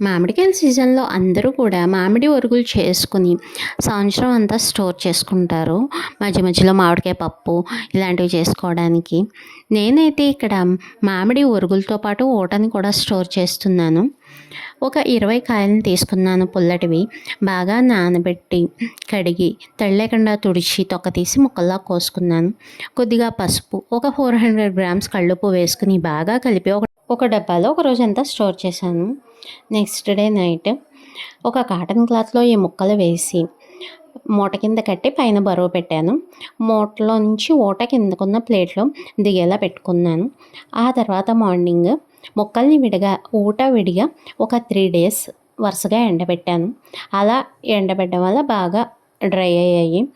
మామిడికాయల సీజన్లో అందరూ కూడా మామిడి ఒరుగులు చేసుకుని సంవత్సరం అంతా స్టోర్ చేసుకుంటారు. మధ్య మధ్యలో మామిడికాయ పప్పు ఇలాంటివి చేసుకోవడానికి. నేనైతే ఇక్కడ మామిడి ఒరుగులతో పాటు ఓటని కూడా స్టోర్ చేస్తున్నాను. ఒక ఇరవై కాయలను తీసుకున్నాను పుల్లటివి. బాగా నానబెట్టి కడిగి తడలేకుండా తుడిచి తొక్క తీసి ముక్కల్లా కోసుకున్నాను. కొద్దిగా పసుపు ఒక ఫోర్ హండ్రెడ్ గ్రామ్స్ కళ్ళుప్పు వేసుకుని బాగా కలిపి ఒక ఒక డబ్బాలో ఒక రోజంతా స్టోర్ చేశాను. నెక్స్ట్ డే నైట్ ఒక కాటన్ క్లాత్లో ఈ ముక్కలు వేసి మూట కింద కట్టి పైన బరువు పెట్టాను. మూటలో నుంచి ఊట కిందకున్న ప్లేట్లో దిగేలా పెట్టుకున్నాను. ఆ తర్వాత మార్నింగ్ ముక్కల్ని విడిగా ఊట విడిగా ఒక త్రీ డేస్ వరుసగా ఎండబెట్టాను. అలా ఎండబెట్టడం వల్ల బాగా డ్రై అయ్యాయి.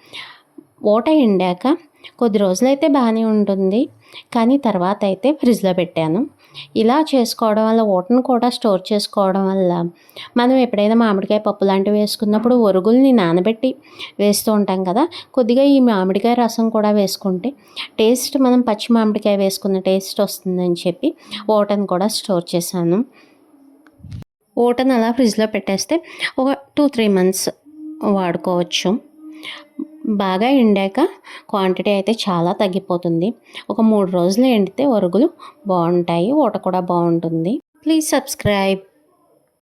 ఊట ఎండాక కొద్ది రోజులైతే బాగానే ఉంటుంది. కానీ తర్వాత అయితే ఫ్రిడ్జ్లో పెట్టాను. ఇలా చేసుకోవడం వల్ల ఓటను కూడా స్టోర్ చేసుకోవడం వల్ల మనం ఎప్పుడైనా మామిడికాయ పప్పు లాంటివి వేసుకున్నప్పుడు ఒరుగుల్ని నానబెట్టి వేస్తూ ఉంటాం కదా! కొద్దిగా ఈ మామిడికాయ రసం కూడా వేసుకుంటే టేస్ట్ మనం పచ్చి మామిడికాయ వేసుకున్న టేస్ట్ వస్తుందని చెప్పి ఓటను కూడా స్టోర్ చేశాను. ఓటను అలా ఫ్రిడ్జ్లో పెట్టేస్తే ఒక టూ త్రీ మంత్స్ వాడుకోవచ్చు. బాగా ఎండాక క్వాంటిటీ అయితే చాలా తగ్గిపోతుంది. ఒక మూడు రోజులు ఎండితే ఒరుగులు బాగుంటాయి ఊట కూడా బాగుంటుంది. Please subscribe